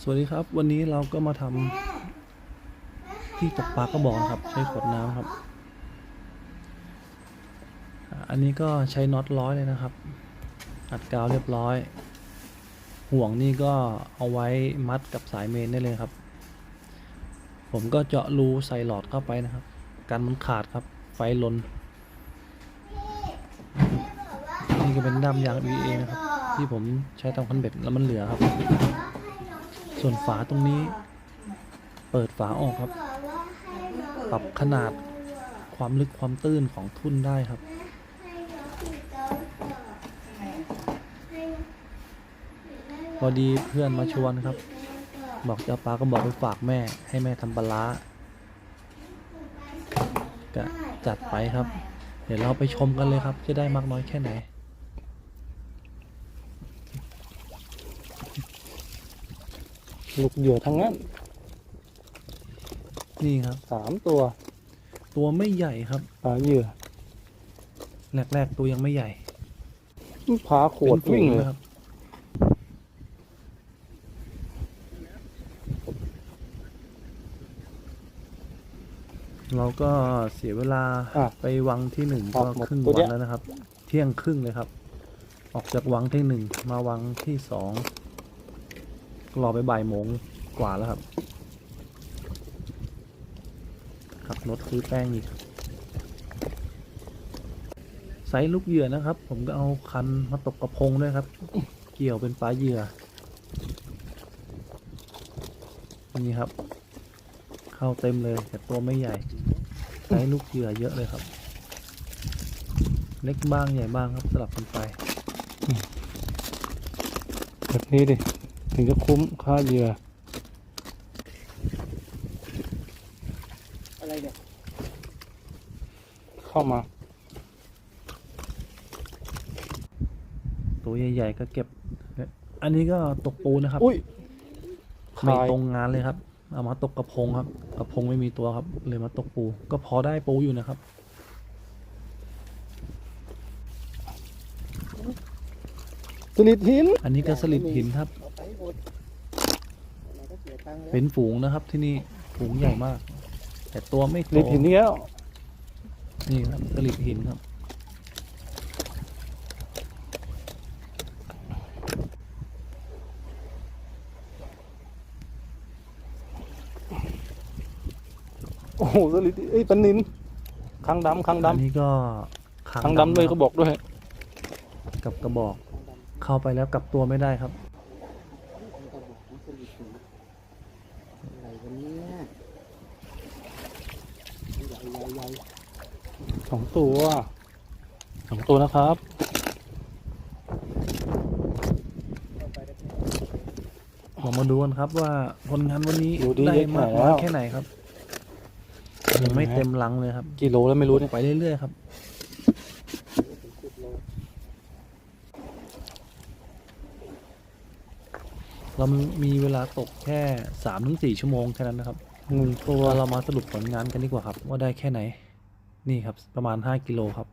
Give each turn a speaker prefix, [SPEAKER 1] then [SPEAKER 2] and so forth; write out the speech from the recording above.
[SPEAKER 1] สวัสดีครับ วันนี้เราก็มาทำที่ตกปลากระบอกครับ ใช้ขวดน้ำครับ อันนี้ก็ใช้น็อตร้อยเลยนะครับ อัดกาวเรียบร้อย ห่วงนี่ก็เอาไว้มัดกับสายเมนได้เลยครับ ผมก็เจาะรูใส่หลอดเข้าไปนะครับ กันมันขาดครับ ไฟลนนี่ก็เป็นด้ามยาง VA นะครับ ที่ผมใช้ทำคันเบ็ดแล้วมันเหลือครับ ส่วนฝาตรงนี้ เปิดฝาออกครับ ปรับขนาดความลึกความตื้นของทุ่นได้ครับพอดีเพื่อนมาชวนครับ บอกจะเอาปลาก็บอกไปฝากแม่ ให้แม่ทำปลาร้าก็จัดไปครับ เดี๋ยวเราไปชมกันเลยครับ จะได้มากน้อยแค่ไหน
[SPEAKER 2] ลูกเหยื่อทั้งนั้น
[SPEAKER 1] นี่ครับ
[SPEAKER 2] สามตัว
[SPEAKER 1] ตัวไม่ใหญ่ครับ
[SPEAKER 2] ปลาเหยื่อ
[SPEAKER 1] แรก ๆ ตัวยังไม่ใหญ่
[SPEAKER 2] พาขวด
[SPEAKER 1] เป็นฝู
[SPEAKER 2] วิ่งเลย
[SPEAKER 1] นะครับเราก็เสียเวลา
[SPEAKER 2] อะ
[SPEAKER 1] ไปวังที่หนึ่ง
[SPEAKER 2] ครั
[SPEAKER 1] ก็
[SPEAKER 2] บหมด
[SPEAKER 1] ครึ่ง
[SPEAKER 2] ตัว
[SPEAKER 1] วั
[SPEAKER 2] เนี้
[SPEAKER 1] น
[SPEAKER 2] ย
[SPEAKER 1] แล้วนะครับ เที่ยงครึ่งเลยครับ ออกจากวังที่หนึ่งมาวังที่สอง รอไปบ่ายโมงกว่าแล้วครับ ขับรถซื้อแป้งอีกไซส์ลูกเหยื่อนะครับ ผมก็เอาคันมาตกกระพงด้วยครับ เกี่ยวเป็นปลาเหยื่อนี่ครับ เข้าเต็มเลยแต่ตัวไม่ใหญ่ไซส์ลูกเหยื่อเยอะเลยครับ เล็กบ้างใหญ่บ้างครับสลับกันไป
[SPEAKER 2] แบบนี้ดิ ถึงจะคุ้มค่าเหยื่อ
[SPEAKER 3] อะไรเนี่ย
[SPEAKER 2] เข้ามา
[SPEAKER 1] ตัวใหญ่ๆก็เก็บ อันนี้ก็ตกปูนะครับ
[SPEAKER 2] อุ้ย
[SPEAKER 1] ไม่
[SPEAKER 2] คาย
[SPEAKER 1] ตรงงานเลยครับ เอามาตกกระพงครับกระพงไม่มีตัวครับ เลยมาตกปู ก็พอได้ปูอยู่นะครับ
[SPEAKER 2] สลิดหิน
[SPEAKER 1] อันนี้ก็สลิดหินครับ
[SPEAKER 3] เอาไปหมดไหนก็ เสียตังค์แล้ว
[SPEAKER 1] เป็นฝูงนะครับที่นี่ฝูงใหญ่มาก แต่ตัวไม่
[SPEAKER 2] ส
[SPEAKER 1] โต
[SPEAKER 2] ลิดหินนี่แล้ว
[SPEAKER 1] นี่ครับสลิดหินครับ
[SPEAKER 2] โอ้โหสลิดเอ้ยปลานินคางดำคาง
[SPEAKER 1] อัน
[SPEAKER 2] ดำ
[SPEAKER 1] นี้ก็
[SPEAKER 2] คางดำเลยก็บอกด้วย
[SPEAKER 1] กับกระบอก เข้าไปแล้วกลับตัวไม่ได้ครับ
[SPEAKER 3] มันก็บอกมันสลิดหนูอะไรวะเนี่ย ใหญ่ใหญ่ใหญ่
[SPEAKER 2] สองตัวสองตัวนะครับ
[SPEAKER 1] เรามาดูกันครับว่าผลงานวันนี้
[SPEAKER 2] ดูดิ
[SPEAKER 1] ได้
[SPEAKER 2] เล็ก
[SPEAKER 1] มาก
[SPEAKER 2] หน่
[SPEAKER 1] น้
[SPEAKER 2] อย
[SPEAKER 1] อย
[SPEAKER 2] แล้ว
[SPEAKER 1] แค่ไหนครับยังไม่เต็มลังเลยครับ
[SPEAKER 2] กี่โลแล้วไม่รู้เนี่ย
[SPEAKER 1] ไปเรื่อยๆครับ เรามีเวลาตกแค่สามถึงสี่ชั่วโมงแค่นั้นนะครับ
[SPEAKER 2] หนึ่งตัว
[SPEAKER 1] เราเรามาสรุปผลงานกันดีกว่าครับ ว่าได้แค่ไหน นี่ครับ ประมาณห้ากิโลครับ